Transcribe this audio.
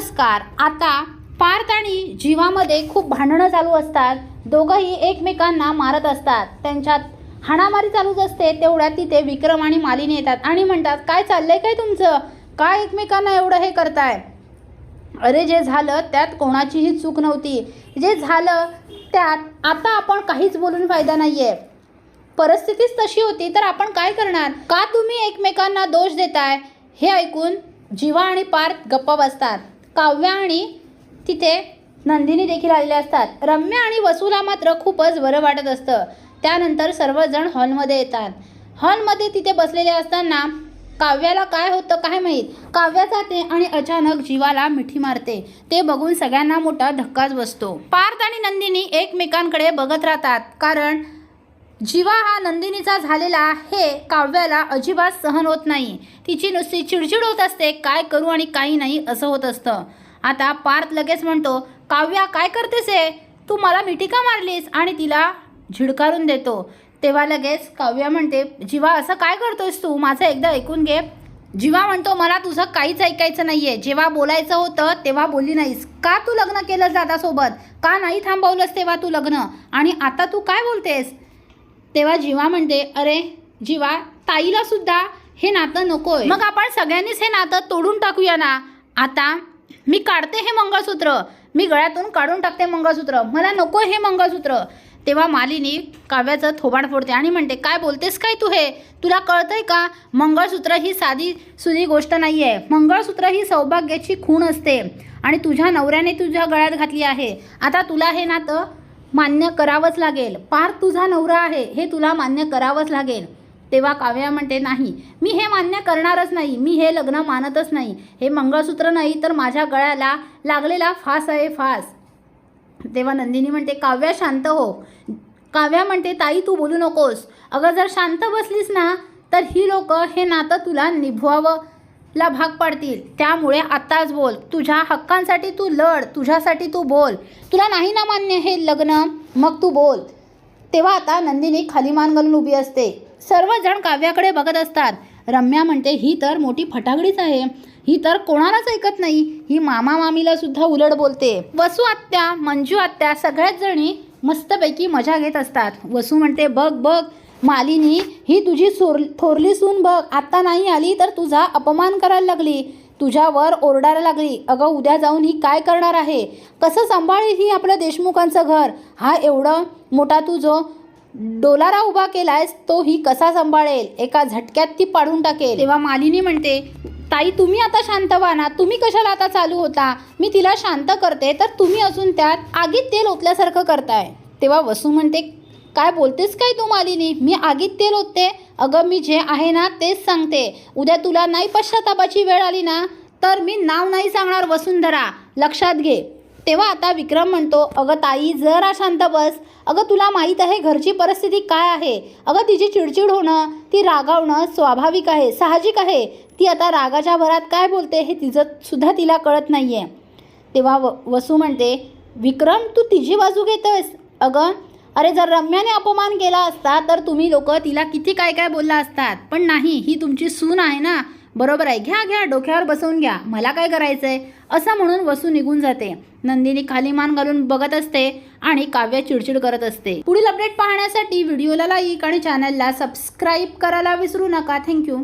नमस्कार. आता पार्थ आणि जीवामध्ये खूप भांडणं चालू असतात. दोघंही एकमेकांना मारत असतात. त्यांच्यात हाणामारी चालूच असते. तेवढ्यात तिथे विक्रम आणि मालिनी येतात आणि म्हणतात काय चाललंय काय तुमचं? काय एकमेकांना एवढं हे करताय? अरे जे झालं त्यात कोणाचीही चूक नव्हती. जे झालं त्यात आता आपण काहीच बोलून फायदा नाही आहे परिस्थितीच तशी होती तर आपण काय करणार? का तुम्ही एकमेकांना दोष देताय? हे ऐकून जीवा आणि पार्थ गप्पा बसतात. काव्या आणि तिथे नंदिनी देखील आलेल्या असतात. रम्या आणि वसूला मात्र खूपच बरं वाटत असतं. त्यानंतर सर्वजण हॉलमध्ये येतात. हॉलमध्ये तिथे बसलेले असताना काव्याला काय होतं काय माहीत? काव्या जाते आणि अचानक जीवाला मिठी मारते. ते बघून सगळ्यांना मोठा धक्काच बसतो. पार्थ आणि नंदिनी एकमेकांकडे बघत राहतात. कारण जीवा हा नंदिनीचा झालेला हे काव्याला अजिबात सहन होत नाही. तिची नुसती चिडचिड होत असते काय करू आणि काही नाही असं होत असतं. आता पार्थ लगेच म्हणतो काव्या काय करतेस हे? तू मला मिठी मारलीस? आणि तिला झिडकारून देतो. तेव्हा लगेच काव्या म्हणते जीवा असं काय करतोयस तू? माझं एकदा ऐकून घे. जीवा म्हणतो मला तुझं काहीच ऐकायचं नाही आहे जेव्हा बोलायचं होतं तेव्हा बोलली नाहीस. का तू लग्न केलंस दादासोबत का नाही थांबवलंस तेव्हा तू लग्न? आणि आता तू काय बोलतेस? तेव्हा जीवा म्हणते अरे जीवा ताईला सुद्धा हे नातं नकोय. मग आपण सगळ्यांनीच हे नातं तोडून टाकूया ना? आता मी काढते हे मंगळसूत्र. मी गळ्यातून काढून टाकते मंगळसूत्र. मला नको हे मंगळसूत्र. तेव्हा मालिनी काव्याचं थोबाड फोडते आणि म्हणते काय बोलतेस काय तू हे? तुला कळतंय का? मंगळसूत्र ही साधी सुधी गोष्ट नाही आहे मंगळसूत्र ही सौभाग्याची खूण असते आणि तुझ्या नवऱ्याने तुझ्या गळ्यात घातली आहे. आता तुला हे नातं मान्य करावंच लागेल. पार तुझा नवरा आहे हे तुला मान्य करावंच लागेल. तेव्हा काव्या म्हणते नाही मी हे मान्य करणारच नाही मी हे लग्न मानतच नाही. हे मंगळसूत्र नाही तर माझ्या गळ्याला लागलेला फास आहे फास. तेव्हा नंदिनी म्हणते काव्या शांत हो. काव्या म्हणते ताई तू बोलू नकोस. अगं जर शांत बसलीस ना तर ही लोक हे नातं तुला निभवावं. ला भाग पाडतील. त्यामुळे आत्ताच बोल. तुझ्या हक्कांसाठी तू लढ तुझ्यासाठी तू बोल. तुला नाही ना मान्य हे लग्न? मग तू बोल. तेव्हा आता नंदिनी खाली मान घालून उभी असते. सर्वजण काव्याकडे बघत असतात. रम्या म्हणते ही तर मोठी फटाकडीच आहे. ही तर कोणालाच ऐकत नाही. ही मामा मामीला सुद्धा उलट बोलते. वसू आत्या मंजू आत्या सगळ्याच जणी मस्तपैकी मजा घेत असतात. वसू म्हणते बघ बघ. मालिनी ही तुझी सोर थोरली सून बघ आत्ता नाही आली तर तुझा अपमान करायला लागली. तुझ्यावर ओरडायला लागली. अगं उद्या जाऊन ही काय करणार आहे? कसं सांभाळेल ही आपल्या देशमुखांचं घर? हा एवढं मोठा तू जो डोलारा उभा केलायस तो ही कसा सांभाळेल? एका झटक्यात ती पाडून टाकेल. तेव्हा मालिनी म्हणते ताई तुम्ही आता शांत व्हा ना. तुम्ही कशाला आता चालू होता? मी तिला शांत करते तर तुम्ही अजून त्यात आगीत तेल ओतल्यासारखं करताय. तेव्हा वसू म्हणते काय बोलतेस काय तू मालिनी? मी आगीत तेल होते अगं मी जे आहे ना तेच सांगते. उद्या तुला नाही पश्चातापाची वेळ आली ना तर मी नाव नाही सांगणार वसुंधरा. लक्षात घे. तेव्हा आता विक्रम म्हणतो अगं ताई जरा शांत बस. अगं तुला माहीत आहे घरची परिस्थिती काय आहे? अगं तिची चिडचिड होणं ती रागावणं स्वाभाविक आहे साहजिक आहे. ती आता रागाच्या भरात काय बोलते हे तिचं सुद्धा तिला कळत नाही आहे तेव्हा व वसू म्हणते विक्रम तू तिची बाजू घेतोयस? अगं अरे जर रम्याने अपमान केला असता तर तुम्ही लोक तिला किती काय काय बोलला असतात. पण नाही ही तुमची सून आहे ना. बरोबर आहे. घ्या घ्या डोक्यावर बसवून घ्या. मला काय करायचं आहे असं म्हणून वसू निघून जाते. नंदिनी खाली मान घालून बघत असते आणि काव्य चिडचिड करत असते. पुढील अपडेट पाहण्यासाठी व्हिडिओला लाईक आणि चॅनलला सबस्क्राईब करायला विसरू नका. थँक्यू